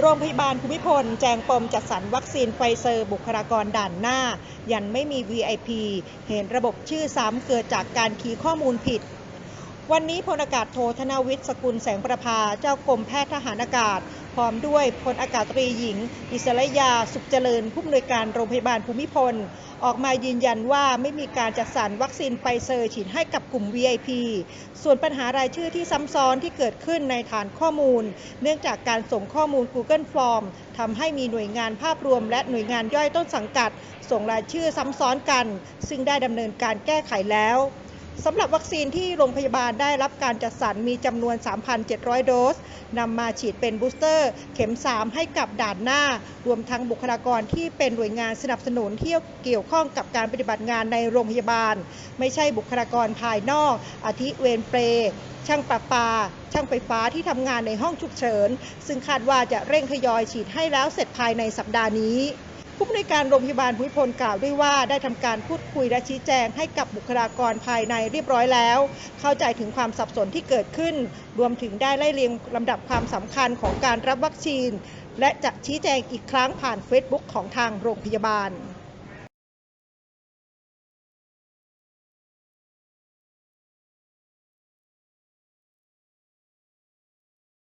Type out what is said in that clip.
โรงพยาบาลภูมิพล แจงปมจัดสรรวัคซีนไฟเซอร์บุคลากรด่านหน้า ยันไม่มี VIP เห็นระบบชื่อซ้ำเกิดจากการคีย์ข้อมูลผิด วันนี้พลอากาศโทธนวิทย์สกุลแสงประภา เจ้ากรมแพทย์ทหารอากาศ พร้อมด้วยพลอากาศตรีหญิง อิสระยา สุขเจริญ ผู้อำนวยการโรงพยาบาลภูมิพล ออกมายืนยันว่าไม่มีการจัดสรรวัคซีนไฟเซอร์ฉีดให้กับกลุ่ม VIP ส่วนปัญหารายชื่อที่ซ้ำซ้อนที่เกิดขึ้นในฐานข้อมูล เนื่องจากการส่งข้อมูล Google Form ทำให้มีหน่วยงานภาพรวม และหน่วยงานย่อยต้นสังกัด ส่งรายชื่อซ้ำซ้อนกัน ซึ่งได้ดำเนินการแก้ไขแล้ว สำหรับวัคซีนที่โรงพยาบาลได้รับการจัดสรรมีจำนวน 3,700 โดสนำมาฉีดเป็นบูสเตอร์ เข็ม 3 ให้กับด่านหน้า รวมทั้งบุคลากรที่เป็นหน่วยงานสนับสนุนที่เกี่ยวข้องกับการปฏิบัติงานในโรงพยาบาล ไม่ใช่บุคลากรภายนอก อาทิเวรเปรช่างประปา ช่างไฟฟ้าที่ทำงานในห้องฉุกเฉิน ซึ่งคาดว่าจะเร่งทยอยฉีดให้แล้วเสร็จภายในสัปดาห์นี้ ผู้บริการโรงพยาบาลภูมิพลกล่าวด้วยว่าได้ทำการพูดคุยและชี้แจงให้กับบุคลากรภายในเรียบร้อยแล้ว เข้าใจถึงความสับสนที่เกิดขึ้น รวมถึงได้ไล่เรียงลำดับความสำคัญของการรับวัคซีน และจะชี้แจงอีกครั้งผ่านเฟซบุ๊กของทางโรงพยาบาล